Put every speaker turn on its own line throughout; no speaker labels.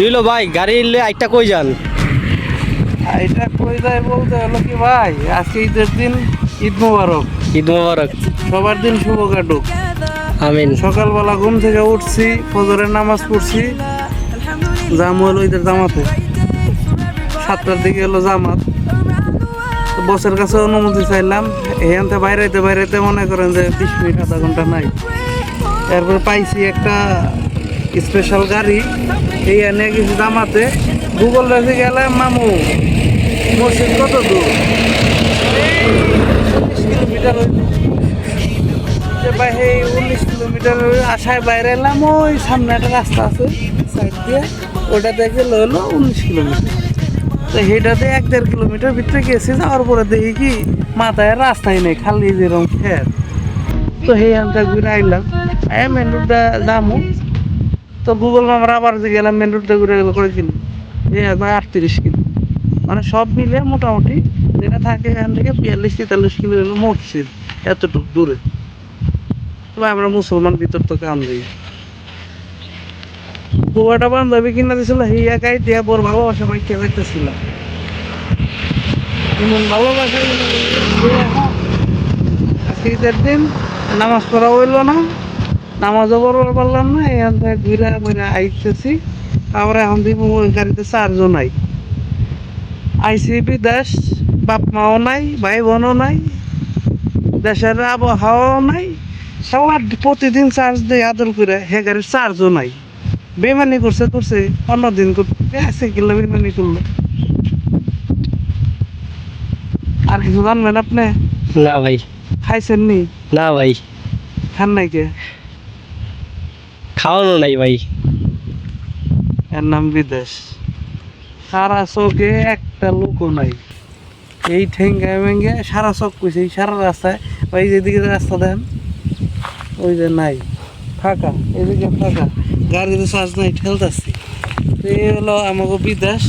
কি ভাই গাড়ি ইলে আইটা কই যান?
এটা কই যায় বলতে হলো কি ভাই আজকে ঈদের দিন ঈদ মোবারক।
ঈদ মোবারক।
সবার দিন শুভ কাটুক।
আমিন।
সকালবেলা ঘুম থেকে উঠছি ফজরের নামাজ পড়ছি। জাম হলো ঈদের জামাতে। সাতটার দিকে হলো জামাত। বসের কাছে অনুমতি চাইলাম। এখানতে বাইরেতে বাইরেতে মনে করেন যে বিশ মিনিট আধা ঘণ্টা নাই। এরপর পাইছি একটা স্পেশাল গাড়ি, এই এনে কিছু জামাতে গুগল রেখে গেলে, মামু, মসজিদ কত দূর? চল্লিশ কিলোমিটার এই উনিশ কিলোমিটার আশায় বাইরে ওই সামনে একটা রাস্তা আছে, সাইড দিয়ে। ওটা দেখে উনিশ কিলোমিটার। তো এক দেড় কিলোমিটার ভিতরে গেছি দেখি মাথায় রাস্তাই নেই, খালি যেরকম খের তো সেই আনটা ঘুরে আইলাম। আয় মেন রোডটা যামু তো গুগল মামার আবার যে গেলাম মেন রোডটা ঘুরে গেল করে একবার আটত্রিশ কিলো। মানে সব মিলে মোটামুটি যেটা থাকে এখান থেকে বিয়াল্লিশ, তেতাল্লিশ কিলো মসজিদ, এতটুকু দূরে। তবে আমরা মুসলমান, ভিতর তো কাম দিই বুয়াটা বান্ধবী কিনা দিছিল, সেই একাই দিয়া বোর ভালোবাসা কে দেখতেছিলাম এমন ভালোবাসা আজকে ঈদের দিন নামাজ পড়া হইল না। নামাজও পড়বার পারলাম না এখান থেকে ঘুরে ঘুরে আইতেছি। তারপরে এখন দিব গাড়িতে চারজন আই। আইসিপি দেশ বাপ মাও নাই ভাই বোনও নাই দেশের আবহাওয়াও নাই। সবার প্রতিদিন চার্জ দেয় আদর করে হে গাড়ির চার্জও নাই বেমানি করছে করছে অন্য দিন করতে আছে কিলো বেমানি করল। আর কিছু জানবেন আপনি?
না ভাই।
খাইছেন নি?
না ভাই।
খান নাই কে?
খাওয়ানো নাই ভাই।
এর নাম বিদেশ। সারা চোখে একটা লোকও নাই। এই ঠেঙ্গা মেঙ্গে সারা চোখ কইছে সারা রাস্তায়। ভাই, যেদিকে রাস্তা দেন, ওই যে নাই। ফাঁকা এদিকে ফাঁকা। গাড়িতে চার্জ নাই, ঠেলতেছি। তো এই হলো আমাকে বিদেশ।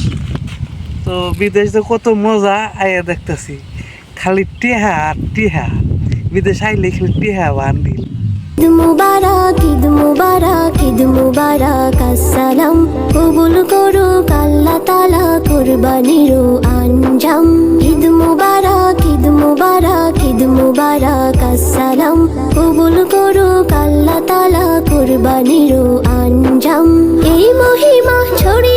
তো বিদেশে কত মজা আইয়া দেখতেছি। খালি টেহা টেহা। বিদেশ আইলে খালি টেহা বান্ডিল
ঈদ মুবারক ঈদ মুবারক ঈদ মুবারক, আসসালাম। কবুল করুক আল্লাহ তালা কুরবানির আঞ্জাম। ঈদ মুবারক ঈদ মুবারক ঈদ মুবারক, আসসালাম। কবুল করুক আল্লাহ তালা কুরবানির আঞ্জাম। এই মহিমা ছড়ি